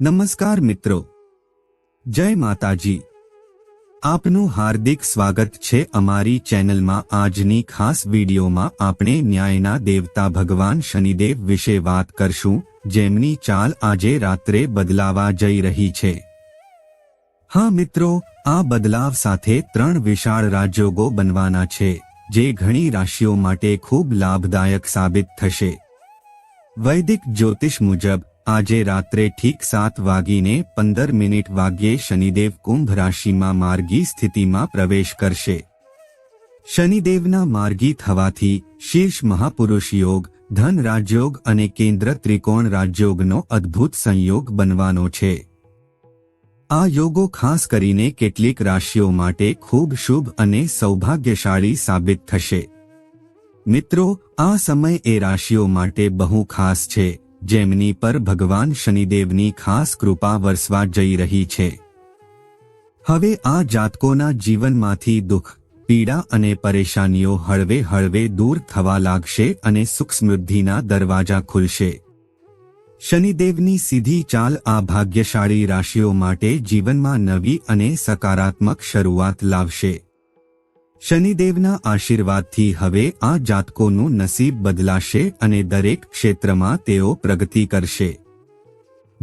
નમસ્કાર મિત્રો. જય માતાજી. આપનું હાર્દિક સ્વાગત છે અમારી ચેનલમાં આજની ખાસ વિડીયોમાં આપણે ન્યાયના દેવતા ભગવાન શનિદેવ વિશે વાત કરશું, જેમની ચાલ આજે રાત્રે બદલાવા જઈ રહી છે. હા મિત્રો, આ બદલાવ સાથે ત્રણ વિશાળ રાજયોગો બનવાના છે, જે ઘણી રાશિઓ માટે ખૂબ લાભદાયક સાબિત થશે. વૈદિક જ્યોતિષ મુજબ આજે રાત્રે ઠીક સાત વાગીને પંદર મિનિટ વાગ્યે શનિદેવ કુંભ રાશિમાં માર્ગી સ્થિતિમાં પ્રવેશ કરશે. શનિદેવના માર્ગી થવાથી શીર્ષ મહાપુરુષ યોગ, ધન રાજયોગ અને કેન્દ્ર ત્રિકોણ રાજયોગનો અદ્ભુત સંયોગ બનવાનો છે. આ યોગો ખાસ કરીને કેટલીક રાશિઓ માટે ખૂબ શુભ અને સૌભાગ્યશાળી સાબિત થશે. મિત્રો, આ સમય એ રાશિઓ માટે બહુ ખાસ છે. જેમની પર ભગવાન શનિદેવની ખાસ કૃપા વરસવા જઈ રહી છે. હવે આ જાતકોના જીવનમાંથી દુઃખ, પીડા અને પરેશાનીઓ હળવે હળવે દૂર થવા લાગશે અને સુખ સમૃદ્ધિના દરવાજા ખુલશે. શનિદેવની સીધી ચાલ આ ભાગ્યશાળી રાશિઓ માટે જીવનમાં નવી અને સકારાત્મક શરૂઆત લાવશે. શનિદેવના આશીર્વાદથી હવે આ જાતકોનું નસીબ બદલાશે અને દરેક ક્ષેત્રમાં તેઓ પ્રગતિ કરશે.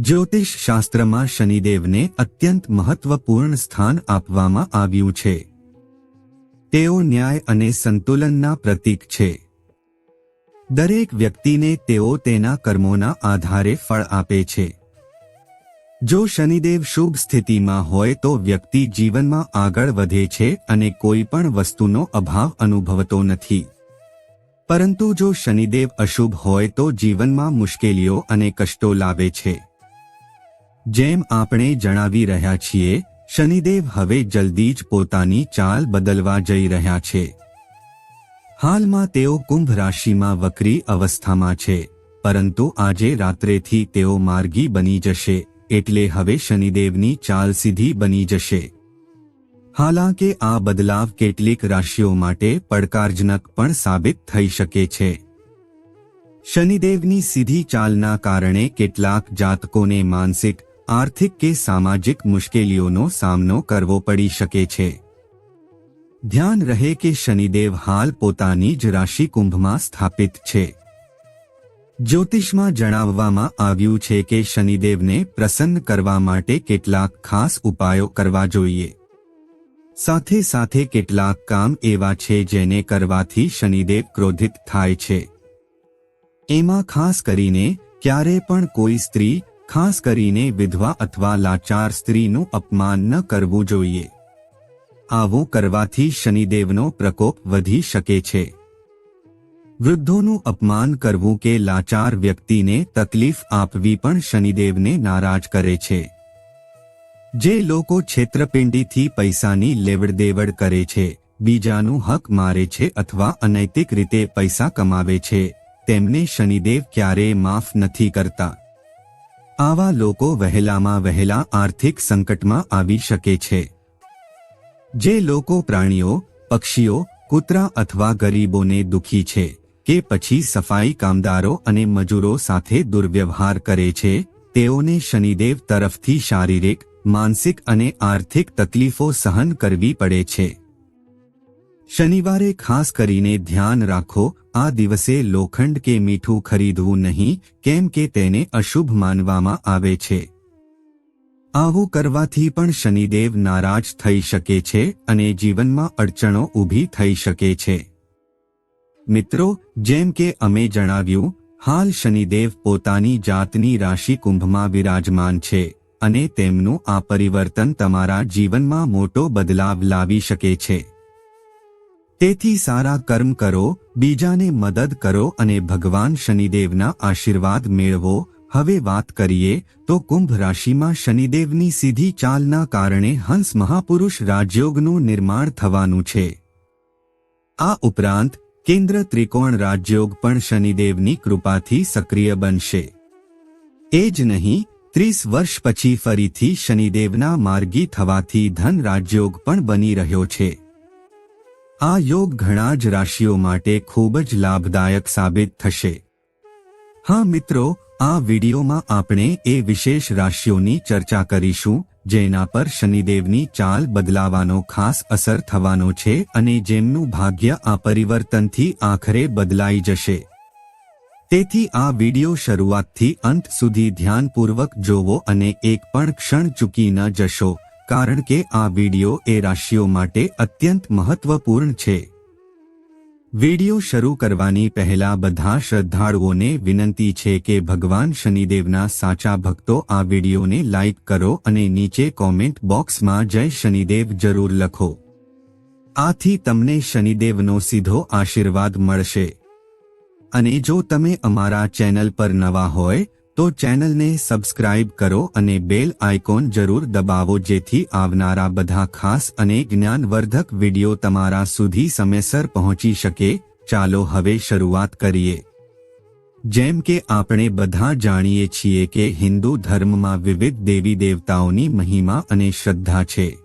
જ્યોતિષ શાસ્ત્રમાં શનિદેવને અત્યંત મહત્વપૂર્ણ સ્થાન આપવામાં આવ્યું છે. તેઓ ન્યાય અને સંતુલનના પ્રતીક છે. દરેક વ્યક્તિને તેઓ તેના કર્મોના આધારે ફળ આપે છે. જો શનિદેવ શુભ સ્થિતિમાં હોય તો વ્યક્તિ જીવનમાં આગળ વધે છે અને કોઈ પણ વસ્તુનો અભાવ અનુભવતો નથી. પરંતુ જો શનિદેવ અશુભ હોય તો જીવનમાં મુશ્કેલીઓ અને કષ્ટો લાવે છે. જેમ આપણે જણાવી રહ્યા છીએ, શનિદેવ હવે જલ્દી જ પોતાની ચાલ બદલવા જઈ રહ્યા છે. હાલમાં તેઓ કુંભ રાશિમાં વક્રી અવસ્થામાં છે, પરંતુ આજે રાત્રેથી તેઓ માર્ગી બની જશે. એટલે હવે શનિદેવની ચાલ સીધી બની જશે. હાલાંકે આ બદલાવ કેટલીક રાશિઓ માટે પડકારજનક પણ સાબિત થઈ શકે છે. શનિદેવની સીધી ચાલના કારણે કેટલાક જાતકોને માનસિક, આર્થિક કે સામાજિક મુશ્કેલીઓનો સામનો કરવો પડી શકે છે. ધ્યાન રહે કે શનિદેવ હાલ પોતાની જ રાશિ કુંભમાં સ્થાપિત છે. જ્યોતિષમાં જણાવવામાં આવ્યું છે કે શનિદેવને પ્રસન્ન કરવા માટે કેટલાક ખાસ ઉપાયો કરવા જોઈએ. સાથે સાથે કેટલાક કામ એવા છે જેને કરવાથી શનિદેવ ક્રોધિત થાય છે. એમાં ખાસ કરીને ક્યારે પણ કોઈ સ્ત્રી, ખાસ કરીને વિધવા અથવા લાચાર સ્ત્રીનું અપમાન ન કરવું જોઈએ. આવું કરવાથી શનિદેવનો પ્રકોપ વધી શકે છે. વૃદ્ધોનું અપમાન કરવું કે લાચાર વ્યક્તિને તકલીફ આપવી પણ શનિદેવને નારાજ કરે છે. જે લોકો છેતરપિંડીથી પૈસાની લેવડદેવડ કરે છે, બીજાનું હક મારે છે અથવા અનૈતિક રીતે પૈસા કમાવે છે, તેમને શનિદેવ ક્યારેય માફ નથી કરતા. આવા લોકો વહેલામાં વહેલા આર્થિક સંકટમાં આવી શકે છે. જે લોકો પ્રાણીઓ, પક્ષીઓ, કૂતરા અથવા ગરીબોને દુખી છે કે પછી સફાઈ કામદારો અને મજૂરો સાથે દુર્વ્યવહાર કરે છે, તેઓને શનિદેવ તરફથી શારીરિક, માનસિક અને આર્થિક તકલીફો સહન કરવી પડે છે. શનિવારે ખાસ કરીને ધ્યાન રાખો, આ દિવસે લોખંડ કે મીઠું ખરીદવું નહીં, કેમ કે તેને અશુભ માનવામાં આવે છે. આવું કરવાથી પણ શનિદેવ નારાજ થઈ શકે છે અને જીવનમાં અડચણો ઊભી થઈ શકે છે. મિત્રો, જેમ કે અમે જણાવ્યું, હાલ શનિદેવ પોતાની જાતની રાશિ કુંભમાં વિરાજમાન છે અને તેમનું આ પરિવર્તન તમારા જીવનમાં મોટો બદલાવ લાવી શકે છે. તેથી સારા કર્મ કરો, બીજાને મદદ કરો અને ભગવાન શનિદેવના આશીર્વાદ મેળવો. હવે વાત કરીએ, તો કુંભ રાશિમાં શનિદેવની સીધી ચાલના કારણે હંસ મહાપુરુષ રાજયોગનું નિર્માણ થવાનું છે. આ ઉપરાંત કેન્દ્ર ત્રિકોણ રાજયોગ પણ શનિદેવની કૃપાથી સક્રિય બનશે. એ જ નહીં, ત્રીસ વર્ષ પછી ફરીથી શનિદેવના માર્ગી થવાથી ધન રાજયોગ પણ બની રહ્યો છે. આ યોગ ઘણા જ રાશિઓ માટે ખૂબ જ લાભદાયક સાબિત થશે. હા મિત્રો, આ વિડીયોમાં આપણે એ વિશેષ રાશિઓની ચર્ચા કરીશું જેના પર શનિદેવની ચાલ બદલાવાનો ખાસ અસર થવાનો છે અને જેમનું ભાગ્ય આ પરિવર્તનથી આખરે બદલાઈ જશે. તેથી આ વિડિયો શરૂઆતથી અંત સુધી ધ્યાનપૂર્વક જોવો અને એક પણ ક્ષણ ચૂકી ન જશો, કારણ કે આ વિડિયો એ રાશિઓ માટે અત્યંત મહત્વપૂર્ણ છે. વિડિયો શરૂ કરવાની પહેલા બધા શ્રદ્ધાળુઓને વિનંતી છે કે ભગવાન શનિદેવના સાચા ભક્તો આ વિડિયોને લાઇક કરો અને નીચે કોમેન્ટ બોક્સમાં જય શનિદેવ જરૂર લખો. આથી તમને શનિદેવનો સીધો આશીર્વાદ મળશે. અને જો તમે અમારા ચેનલ પર નવા હોય તો ચેનલને સબસ્ક્રાઇબ કરો અને બેલ આઇકોન જરૂર દબાવો જેથી આવનારા બધા ખાસ અને જ્ઞાનવર્ધક વિડિયો તમારા સુધી સમયસર પહોંચી શકે. ચાલો હવે શરૂઆત કરીએ. જેમ કે આપણે બધા જાણીએ છીએ કે હિન્દુ ધર્મમાં વિવિધ દેવી દેવતાઓની મહિમા અને શ્રદ્ધા છે.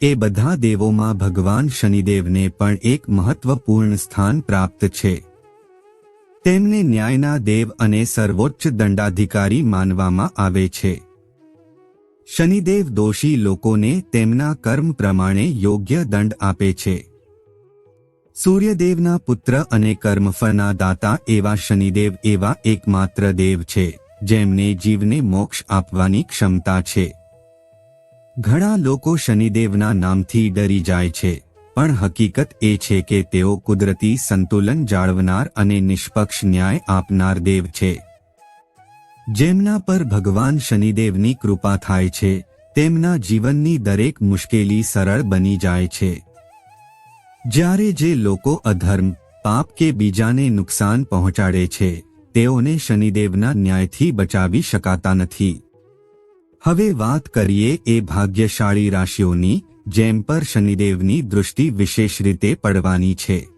એ બધા દેવોમાં ભગવાન શનિદેવને પણ એક મહત્વપૂર્ણ સ્થાન પ્રાપ્ત છે. તેમને ન્યાયના દેવ અને સર્વોચ્ચ દંડાધિકારી માનવામાં આવે છે. શનિદેવ દોષી લોકોને તેમના કર્મ પ્રમાણે યોગ્ય દંડ આપે છે. સૂર્યદેવના પુત્ર અને કર્મફળના દાતા એવા શનિદેવ એવા એકમાત્ર દેવ છે, જેમને જીવને મોક્ષ આપવાની ક્ષમતા છે. ઘણા લોકો શનિદેવના નામથી ડરી જાય છે. પણ હકીકત એ છે કે તેઓ કુદરતી સંતુલન જાળવનાર અને નિષ્પક્ષ ન્યાય આપનાર દેવ છે. જેમના પર ભગવાન શનિદેવની કૃપા થાય છે, તેમના જીવનની દરેક મુશ્કેલી સરળ બની જાય છે. જ્યારે જે લોકો અધર્મ, પાપ કે બીજાને નુકસાન પહોંચાડે છે, તેઓને શનિદેવના ન્યાયથી બચાવી શકાતા નથી. હવે વાત કરીએ એ ભાગ્યશાળી રાશિઓની જેમ પર શનિદેવની દૃષ્ટિ વિશેષ રીતે પડવાની છે.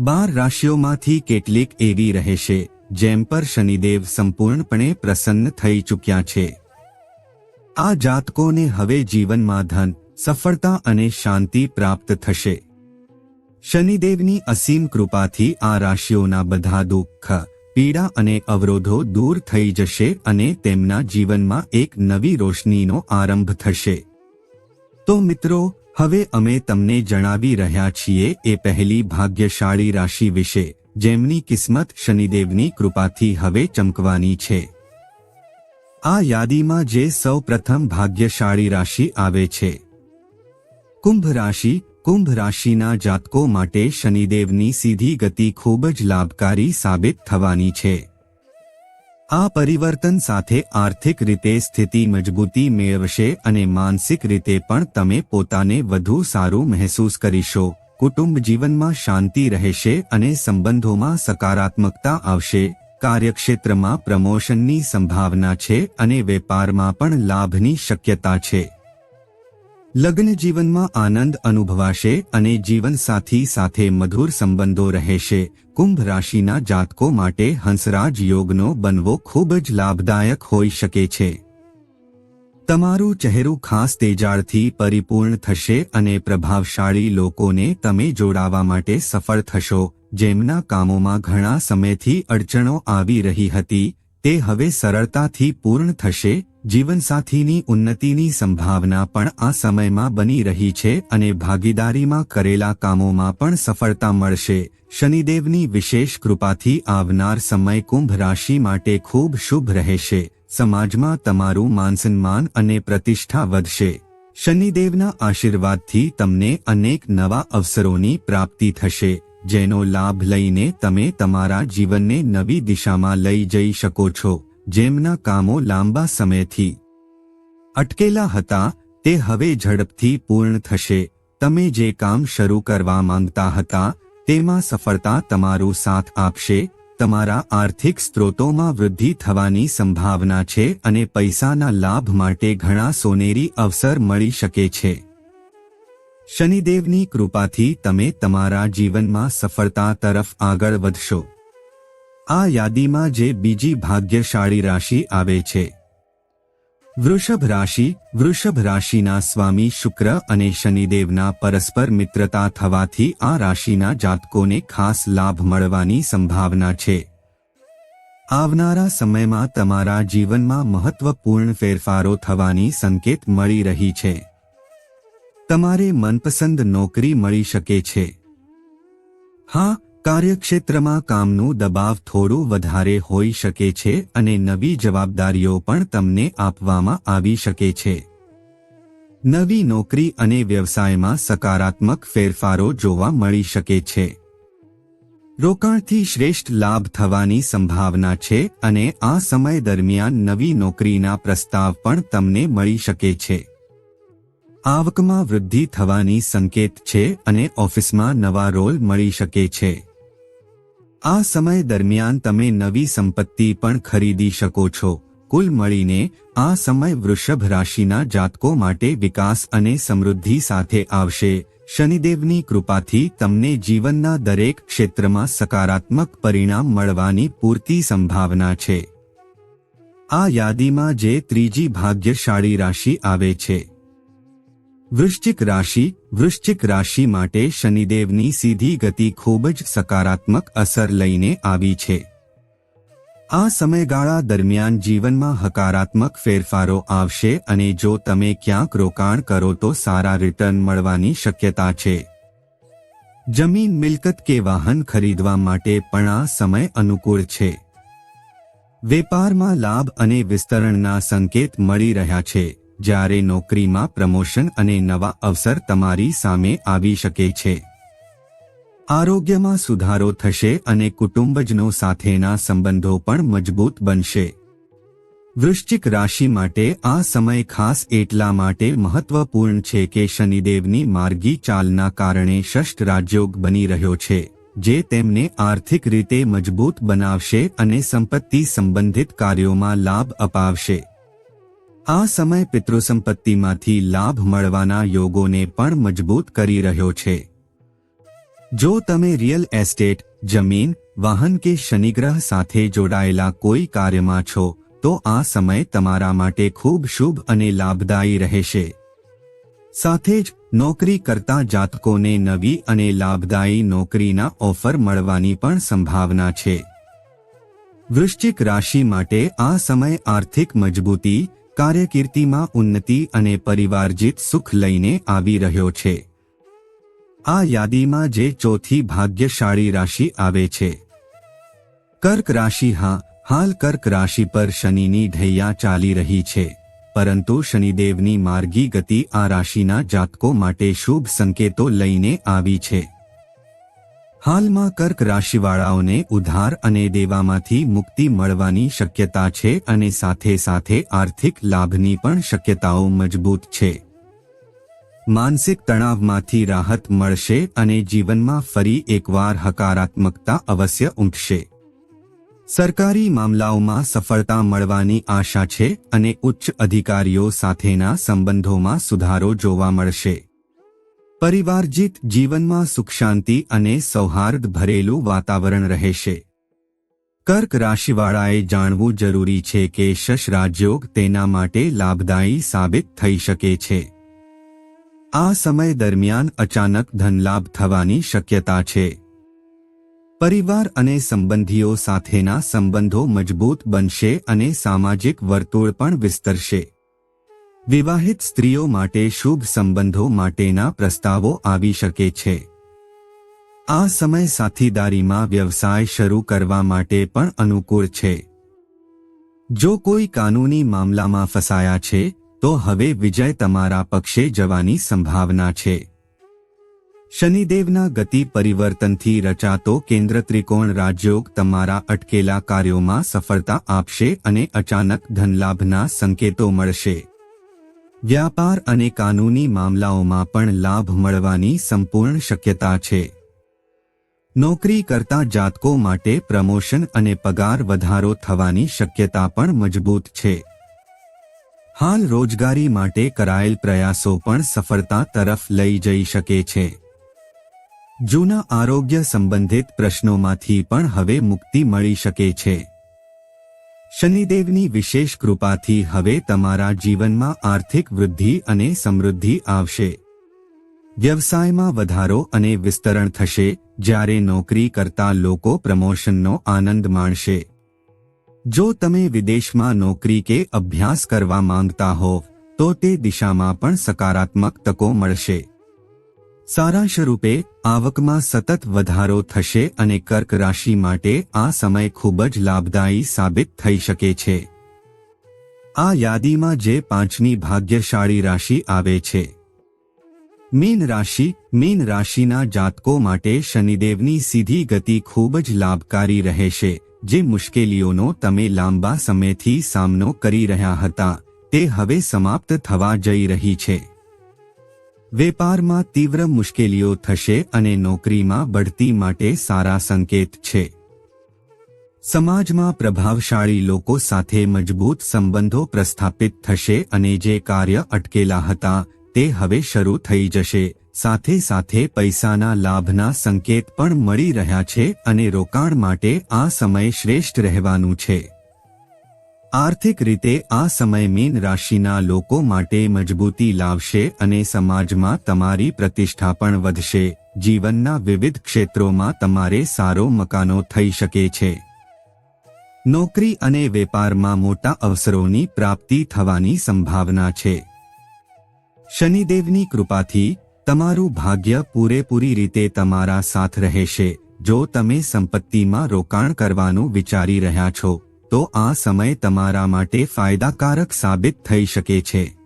બાર રાશિઓમાંથી કેટલીક એવી રહેશે, જેમ પર શનિદેવ સંપૂર્ણપણે પ્રસન્ન થઈ ચૂક્યા છે. આ જાતકોને હવે જીવનમાં ધન, સફળતા અને શાંતિ પ્રાપ્ત થશે. શનિદેવની અસીમ કૃપાથી આ રાશિઓના બધા દુઃખ, પીડા અને અવરોધો દૂર થઈ જશે અને તેમના જીવનમાં એક નવી રોશનીનો આરંભ થશે. તો મિત્રો, હવે અમે તમને જણાવી રહ્યા છીએ એ પહેલી ભાગ્યશાળી રાશિ વિશે, જેમની કિસ્મત શનિદેવની કૃપાથી હવે ચમકવાની છે. આ યાદીમાં જે સૌ પ્રથમ ભાગ્યશાળી રાશિ આવે છે. કુંભ રાશિ, કુંભ રાશિના જાતકો માટે શનિદેવની સીધી ગતિ ખૂબ જ લાભકારી સાબિત થવાની છે. આ પરિવર્તન સાથે આર્થિક રીતે સ્થિતિ મજબૂતી મેળવશે અને માનસિક રીતે પણ તમે પોતાને વધુ સારું મહેસૂસ કરીશો. કુટુંબ જીવનમાં શાંતિ રહેશે અને સંબંધોમાં સકારાત્મકતા આવશે. કાર્યક્ષેત્રમાં પ્રમોશનની સંભાવના છે અને વેપારમાં પણ લાભની શક્યતા છે. લગ્ન જીવનમાં આનંદ અનુભવાશે અને જીવનસાથી સાથે મધુર સંબંધો રહેશે. કુંભ રાશિના જાતકો માટે હંસરાજ યોગનો બનવો ખૂબ જ લાભદાયક હોઈ શકે છે. તમારું ચહેરું ખાસ તેજાળથી પરિપૂર્ણ થશે અને પ્રભાવશાળી લોકોને તમે જોડાવા માટે સફળ થશો. જેમના કામોમાં ઘણા સમયથી અડચણો આવી રહી હતી, તે હવે સરળતાથી પૂર્ણ થશે જીવનસાથીની ઉન્નતિની સંભાવના પણ આ સમયમાં બની રહી છે અને ભાગીદારીમાં કરેલા કામોમાં પણ સફળતા મળશે. શનિદેવની વિશેષ કૃપાથી આવનાર સમય કુંભ રાશિ માટે ખૂબ શુભ રહેશે. સમાજમાં તમારું માનસન્માન અને પ્રતિષ્ઠા વધશે. શનિદેવના આશીર્વાદથી તમને અનેક નવા અવસરોની પ્રાપ્તિ થશે, જેનો લાભ લઈને તમે તમારા જીવનને નવી દિશામાં લઈ જઈ શકો છો. જેમના કામો લાંબા સમયથી અટકેલા હતા, તે હવે ઝડપથી પૂર્ણ થશે. તમે જે કામ શરૂ કરવા માંગતા હતા, તેમાં સફળતા તમારો સાથ આપશે. તમારા આર્થિક સ્ત્રોતોમાં વૃદ્ધિ થવાની સંભાવના છે અને પૈસાના લાભ માટે ઘણા સોનેરી અવસર મળી શકે છે. શનિદેવની કૃપાથી તમે તમારા જીવનમાં સફળતા તરફ આગળ વધશો. આ યાદીમાં જે બીજી ભાગ્યશાળી રાશિ આવે છે. વૃષભ રાશિ, વૃષભ રાશિના સ્વામી શુક્ર અને શનિદેવના પરસ્પર મિત્રતા થવાથી આ રાશિના જાતકોને ખાસ લાભ મળવાની સંભાવના છે. આવનારા સમયમાં તમારા જીવનમાં મહત્વપૂર્ણ ફેરફારો થવાની સંકેત મળી રહી છે. તમારે મનપસંદ નોકરી મળી શકે છે. હા કાર્યક્ષેત્રમાં કામનું દબાવ થોડું વધારે હોઈ શકે છે અને નવી જવાબદારીઓ પણ તમને આપવામાં આવી શકે છે. નવી નોકરી અને વ્યવસાયમાં સકારાત્મક ફેરફારો જોવા મળી શકે છે. રોકાણથી શ્રેષ્ઠ લાભ થવાની સંભાવના છે અને આ સમય દરમિયાન નવી નોકરીના પ્રસ્તાવ પણ તમને મળી શકે છે. આવકમાં વૃદ્ધિ થવાની સંકેત છે અને ઓફિસમાં નવા રોલ મળી શકે છે. આ સમય દરમિયાન તમે નવી સંપત્તિ પણ ખરીદી શકો છો. કુલ મળીને, આ સમય વૃષભ રાશિના જાતકો માટે વિકાસ અને સમૃદ્ધિ સાથે આવશે. શનિદેવની કૃપાથી તમને જીવનના દરેક ક્ષેત્રમાં સકારાત્મક પરિણામ મળવાની પૂરતી સંભાવના છે. આ યાદીમાં જે ત્રીજી ભાગ્યશાળી રાશિ આવે છે. વૃશ્ચિક રાશિ વૃશ્ચિક રાશિ માટે શનિદેવની સીધી ગતિ ખૂબ જ સકારાત્મક અસર લઈને આવી છે. આ સમયગાળા દરમિયાન જીવનમાં હકારાત્મક ફેરફારો આવશે અને જો તમે ક્યાંક રોકાણ કરો તો સારા રિટર્ન મળવાની શક્યતા છે. જમીન મિલકત કે વાહન ખરીદવા માટે પણ આ સમય અનુકૂળ છે. વેપારમાં લાભ અને વિસ્તરણના સંકેત મળી રહ્યા છે. જ્યારે નોકરીમાં પ્રમોશન અને નવા અવસર તમારી સામે આવી શકે છે. આરોગ્યમાં સુધારો થશે અને કુટુંબજનો સાથેના સંબંધો પણ મજબૂત બનશે. વૃશ્ચિક રાશિ માટે આ સમય ખાસ એટલા માટે મહત્વપૂર્ણ છે કે શનિદેવની માર્ગી ચાલના કારણે ષષ્ઠ રાજયોગ બની રહ્યો છે, જે તેમને આર્થિક રીતે મજબૂત બનાવશે અને સંપત્તિ સંબંધિત કાર્યોમાં લાભ અપાવશે. આ સમય પિતૃસંપત્તિમાંથી લાભ મળવાના યોગોને પણ મજબૂત કરી રહ્યો છે. જો તમે રિયલ એસ્ટેટ, જમીન, વાહન કે શનિગ્રહ સાથે જોડાયેલા કોઈ કાર્યમાં છો, તો આ સમય તમારા માટે ખૂબ શુભ અને લાભદાયી રહેશે. સાથે જ, નોકરી કરતા જાતકોને નવી અને લાભદાયી નોકરીના ઓફર મળવાની પણ સંભાવના છે. વૃશ્ચિક રાશિ માટે આ સમય આર્થિક મજબૂતી કાર્યકીર્તિમાં ઉન્નતિ અને પરિવારજીત સુખ લઈને આવી રહ્યો છે. આ યાદીમાં જે ચોથી ભાગ્યશાળી રાશિ આવે છે. કર્ક રાશિ હા, હાલ કર્ક રાશિ પર શનિની ઢૈયા ચાલી રહી છે. પરંતુ શનિદેવની માર્ગી ગતિ આ રાશિના જાતકો માટે શુભ સંકેતો લઈને આવી છે. હાલમાં કર્ક રાશિવાળાઓને ઉધાર અને દેવામાંથી મુક્તિ મળવાની શક્યતા છે અને સાથે સાથે આર્થિક લાભની પણ શક્યતાઓ મજબૂત છે. માનસિક તણાવમાંથી રાહત મળશે અને જીવનમાં ફરી એકવાર હકારાત્મકતા અવશ્ય ઉમટશે સરકારી મામલાઓમાં સફળતા મળવાની આશા છે અને ઉચ્ચ અધિકારીઓ સાથેના સંબંધોમાં સુધારો જોવા મળશે. પરિવારજીત જીવનમાં સુખ શાંતિ અને સૌહાર્દ ભરેલું વાતાવરણ રહેશે. કર્ક રાશિવાળાએ જાણવું જરૂરી છે કે શશ રાજયોગ તેના માટે લાભદાયી સાબિત થઈ શકે છે. આ સમય દરમિયાન અચાનક ધનલાભ થવાની શક્યતા છે. પરિવાર અને સંબંધીઓ સાથેના સંબંધો મજબૂત બનશે અને સામાજિક વર્તુળ પણ વિસ્તરશે. વિવાહિત સ્ત્રીઓ માટે શુભ સંબંધો માટેના પ્રસ્તાવો આવી શકે છે. આ સમય સાથીદારીમાં વ્યવસાય શરૂ કરવા માટે પણ અનુકૂળ છે. જો કોઈ કાનૂની મામલામાં ફસાયા છે, તો હવે વિજય તમારા પક્ષે જવાની સંભાવના છે. શનિદેવના ગતિ પરિવર્તનથી રચાતો કેન્દ્ર ત્રિકોણ રાજયોગ તમારા અટકેલા કાર્યોમાં સફળતા આપશે અને અચાનક ધનલાભના સંકેતો મળશે. વ્યાપાર અને કાનૂની મામલાઓમાં પણ લાભ મળવાની સંપૂર્ણ શક્યતા છે. નોકરી કરતા જાતકો માટે પ્રમોશન અને પગાર વધારો થવાની શક્યતા પણ મજબૂત છે. હાલ રોજગારી માટે કરાયેલ પ્રયાસો પણ સફળતા તરફ લઈ જઈ શકે છે. જૂના આરોગ્ય સંબંધિત પ્રશ્નોમાંથી પણ હવે મુક્તિ મળી શકે છે. શનિદેવની વિશેષ કૃપાથી હવે તમારા જીવનમાં આર્થિક વૃદ્ધિ અને સમૃદ્ધિ આવશે. વ્યવસાયમાં વધારો અને વિસ્તરણ થશે, જ્યારે નોકરી કરતા લોકો પ્રમોશનનો આનંદ માણશે. જો તમે વિદેશમાં નોકરી કે અભ્યાસ કરવા માંગતા હો, તો તે દિશામાં પણ સકારાત્મક તકો મળશે. સારાંશ રૂપે આવકમાં સતત વધારો થશે અને કર્ક રાશિ માટે આ સમય ખૂબ જ લાભદાયી સાબિત થઈ શકે છે. આ યાદીમાં જે પાંચમી ભાગ્યશાળી રાશિ આવે છે. મીન રાશિ, મીન રાશિના જાતકો માટે શનિદેવની સીધી ગતિ ખૂબ જ લાભકારી રહેશે, જે મુશ્કેલીઓનો તમે લાંબા સમયથી સામનો કરી રહ્યા હતા, તે હવે સમાપ્ત થવા જઈ રહી છે. વેપારમાં તીવ્ર મુશ્કેલીઓ થશે અને નોકરીમાં બઢતી માટે સારા સંકેત છે. સમાજમાં પ્રભાવશાળી લોકો સાથે મજબૂત સંબંધો પ્રસ્થાપિત થશે અને જે કાર્ય અટકેલા હતા, તે હવે શરૂ થઈ જશે. સાથે સાથે પૈસાના લાભના સંકેત પણ મળી રહ્યા છે અને રોકાણ માટે આ સમય શ્રેષ્ઠ રહેવાનું છે. આર્થિક રીતે આ સમય મીન રાશિના લોકો માટે મજબૂતી લાવશે અને સમાજમાં તમારી પ્રતિષ્ઠા પણ વધશે. જીવનના વિવિધ ક્ષેત્રોમાં તમારે સારો મકાનો થઈ શકે છે. નોકરી અને વેપારમાં મોટા અવસરોની પ્રાપ્તિ થવાની સંભાવના છે. શનિદેવની કૃપાથી તમારું ભાગ્ય પૂરેપૂરી રીતે તમારા સાથ રહેશે. જો તમે સંપત્તિમાં રોકાણ કરવાનું વિચારી રહ્યા છો તો આ સમય તમારા માટે ફાયદાકારક સાબિત થઈ શકે છે.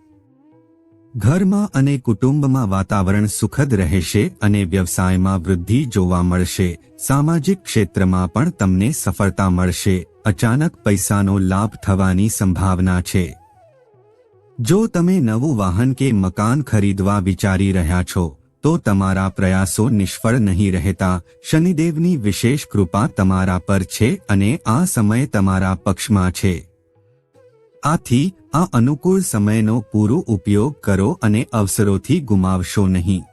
ઘરમાં અને કુટુંબમાં વાતાવરણ સુખદ રહેશે અને વ્યવસાયમાં વૃદ્ધિ જોવા મળશે. સામાજિક ક્ષેત્રમાં પણ તમને સફળતા મળશે. અચાનક પૈસાનો લાભ થવાની સંભાવના છે. જો તમે નવું વાહન કે મકાન ખરીદવા વિચારી રહ્યા છો તો તમારા પ્રયાસો નિષ્ફળ નહીં રહેતા. શનિદેવની વિશેષ કૃપા તમારા પર છે અને આ સમય તમારા પક્ષમાં છે. આથી, આ અનુકૂળ સમયનો પૂરો ઉપયોગ કરો અને અવસરોથી ગુમાવશો નહીં.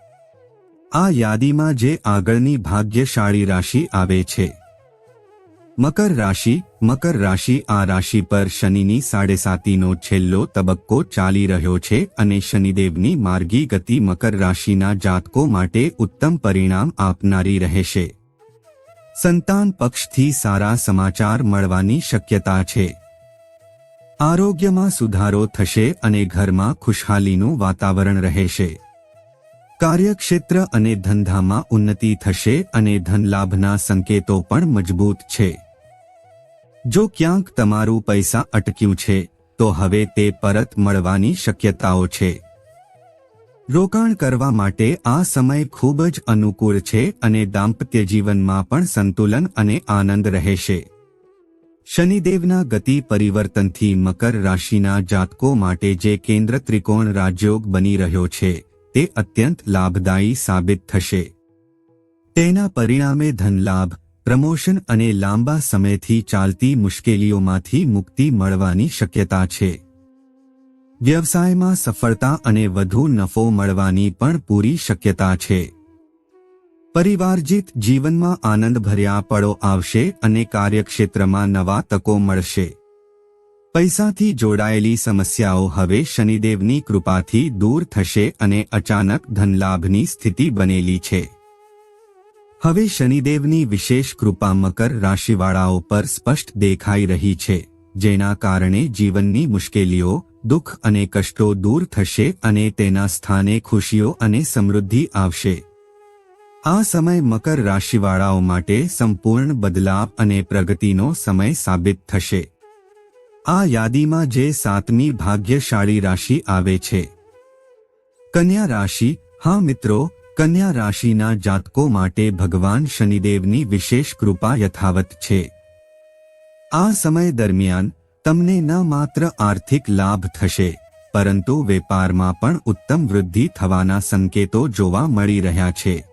આ યાદીમાં જે આગળની ભાગ્યશાળી રાશિ આવે છે. મકર રાશિ મકર રાશિ આ રાશિ પર શનિની સાડેસાતીનો છેલ્લો તબક્કો ચાલી રહ્યો છે અને શનિદેવની માર્ગી ગતિ મકર રાશિના જાતકો માટે ઉત્તમ પરિણામ આપનારી રહેશે. સંતાન પક્ષથી સારા સમાચાર મળવાની શક્યતા છે. આરોગ્યમાં સુધારો થશે અને ઘરમાં ખુશહાલીનું વાતાવરણ રહેશે. કાર્યક્ષેત્ર અને ધંધામાં ઉન્નતિ થશે અને ધનલાભના સંકેતો પણ મજબૂત છે. જો ક્યાંક તમારું પૈસા અટક્યું છે, તો હવે તે પરત મળવાની શક્યતાઓ છે. રોકાણ કરવા માટે આ સમય ખૂબ જ અનુકૂળ છે અને દાંપત્ય જીવનમાં પણ સંતુલન અને આનંદ રહેશે. શનિદેવના ગતિ પરિવર્તનથી મકર રાશિના જાતકો માટે જે કેન્દ્ર ત્રિકોણ રાજયોગ બની રહ્યો છે. તે અત્યંત લાભદાયી સાબિત થશે. તેના પરિણામે ધનલાભ, પ્રમોશન અને લાંબા સમયથી ચાલતી મુશ્કેલીઓમાંથી મુક્તિ મળવાની શક્યતા છે. વ્યવસાયમાં સફળતા અને વધુ નફો મળવાની પણ પૂરી શક્યતા છે. પરિવારજીત જીવનમાં આનંદભર્યા પળો આવશે અને કાર્યક્ષેત્રમાં નવા તકો મળશે. પૈસાથી જોડાયેલી સમસ્યાઓ હવે શનિદેવની કૃપાથી દૂર થશે અને અચાનક ધનલાભની સ્થિતિ બનેલી છે. હવે શનિદેવની વિશેષ કૃપા મકર રાશિવાળાઓ પર સ્પષ્ટ દેખાઈ રહી છે, જેના કારણે જીવનની મુશ્કેલીઓ, દુઃખ અને કષ્ટો દૂર થશે અને તેના સ્થાને ખુશીઓ અને સમૃદ્ધિ આવશે. આ સમય મકર રાશિવાળાઓ માટે સંપૂર્ણ બદલાવ અને પ્રગતિનો સમય સાબિત થશે. આ યાદીમાં જે સાતમી ભાગ્યશાળી રાશિ આવે છે. કન્યા રાશિ, હા મિત્રો, કન્યા રાશિના જાતકો માટે ભગવાન શનિદેવની વિશેષ કૃપા યથાવત છે. આ સમય દરમિયાન તમને ન માત્ર આર્થિક લાભ થશે, પરંતુ વેપારમાં પણ ઉત્તમ વૃદ્ધિ થવાના સંકેતો જોવા મળી રહ્યા છે.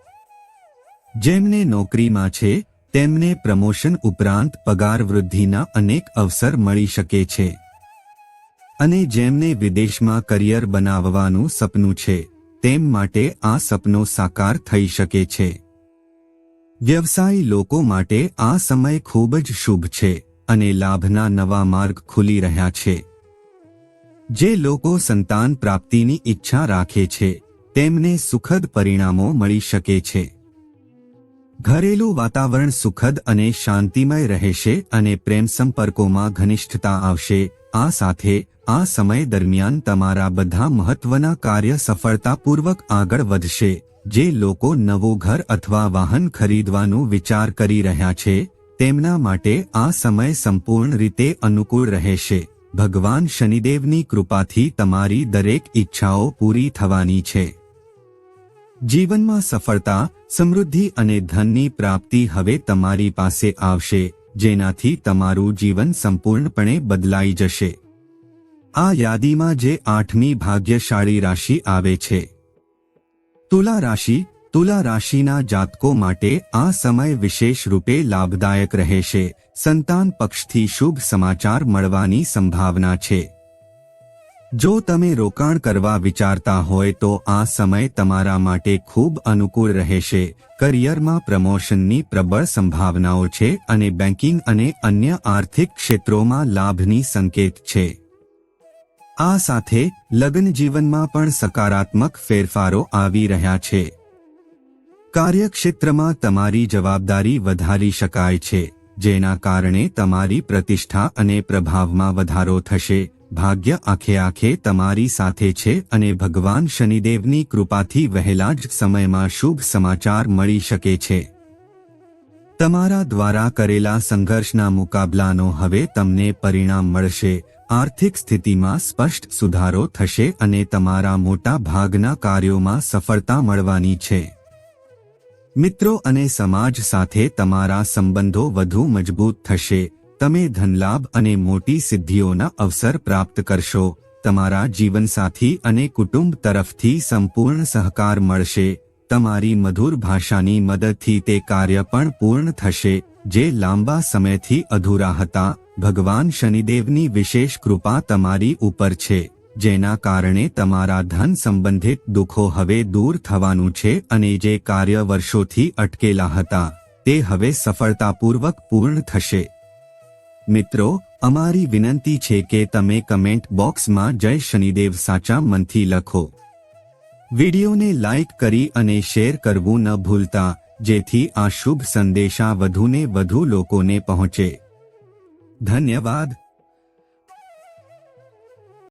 જેમને નોકરીમાં છે તેમને પ્રમોશન ઉપરાંત પગાર વૃદ્ધિના અનેક અવસર મળી શકે છે. અને જેમને વિદેશમાં કરિયર બનાવવાનું સપનું છે, તેમ માટે આ સપનો સાકાર થઈ શકે છે. વ્યવસાયી લોકો માટે આ સમય ખૂબ જ શુભ છે અને લાભના નવા માર્ગ ખુલી રહ્યા છે. જે લોકો સંતાન પ્રાપ્તિની ઈચ્છા રાખે છે, તેમને સુખદ પરિણામો મળી શકે છે. ઘરેલું વાતાવરણ સુખદ અને શાંતિમય રહેશે અને પ્રેમ સંપર્કોમાં ઘનિષ્ઠતા આવશે. આ સાથે, આ સમય દરમિયાન તમારા બધા મહત્વના કાર્ય સફળતાપૂર્વક આગળ વધશે. જે લોકો નવો ઘર અથવા વાહન ખરીદવાનું વિચાર કરી રહ્યા છે, તેમના માટે આ સમય સંપૂર્ણ રીતે અનુકૂળ રહેશે. ભગવાન શનિદેવની કૃપાથી તમારી દરેક ઈચ્છાઓ પૂરી થવાની છે. જીવનમાં સફળતા સમૃદ્ધિ અને ધનની પ્રાપ્તિ હવે તમારી પાસે આવશે, જેનાથી તમારું જીવન સંપૂર્ણપણે બદલાઈ જશે. આ યાદીમાં જે આઠમી ભાગ્યશાળી રાશિ આવે છે. તુલા રાશિ, તુલા રાશિના જાતકો માટે આ સમય વિશેષ રૂપે લાભદાયક રહેશે. સંતાન પક્ષથી શુભ સમાચાર મળવાની સંભાવના છે. જો તમે રોકાણ કરવા વિચારતા હોય તો આ સમય તમારા માટે ખૂબ અનુકૂળ રહેશે. કરિયરમાં પ્રમોશનની પ્રબળ સંભાવનાઓ છે અને બેન્કિંગ અને અન્ય આર્થિક ક્ષેત્રોમાં લાભની સંકેત છે. આ સાથે લગ્ન જીવનમાં પણ સકારાત્મક ફેરફારો આવી રહ્યા છે. કાર્યક્ષેત્રમાં તમારી જવાબદારી વધારી શકાય છે, જેના કારણે તમારી પ્રતિષ્ઠા અને પ્રભાવમાં વધારો થશે. ભાગ્ય આખે આખે તમારી સાથે છે અને ભગવાન શનિદેવની કૃપાથી વહેલા જ સમયમાં શુભ સમાચાર મળી શકે છે. તમારા દ્વારા કરેલા સંઘર્ષના મુકાબલાનો હવે તમને પરિણામ મળશે. આર્થિક સ્થિતિમાં સ્પષ્ટ સુધારો થશે અને તમારા મોટા ભાગના કાર્યોમાં સફળતા મળવાની છે. મિત્રો અને સમાજ સાથે તમારા સંબંધો વધુ મજબૂત થશે. તમે ધનલાભ અને મોટી સિદ્ધિઓના અવસર પ્રાપ્ત કરશો. તમારા જીવનસાથી અને કુટુંબ તરફથી સંપૂર્ણ સહકાર મળશે. તમારી મધુર ભાષાની મદદથી તે કાર્ય પણ પૂર્ણ થશે. જે લાંબા સમયથી અધૂરા હતા, ભગવાન શનિદેવની વિશેષ કૃપા તમારી ઉપર છે, જેના કારણે તમારા ધન સંબંધિત દુઃખો હવે દૂર થવાનું છે અને જે કાર્ય વર્ષોથી અટકેલા હતા, તે હવે સફળતાપૂર્વક પૂર્ણ થશે. મિત્રો, અમારી વિનંતી છે કે તમે કમેન્ટ બોક્સમાં જય શનિદેવ સાચા મનથી લખો. વિડીયોને લાઇક કરી અને શેર કરવું ન ભૂલતા, જેથી આ શુભ સંદેશા વધુને વધુ લોકોને પહોંચે. ધન્યવાદ.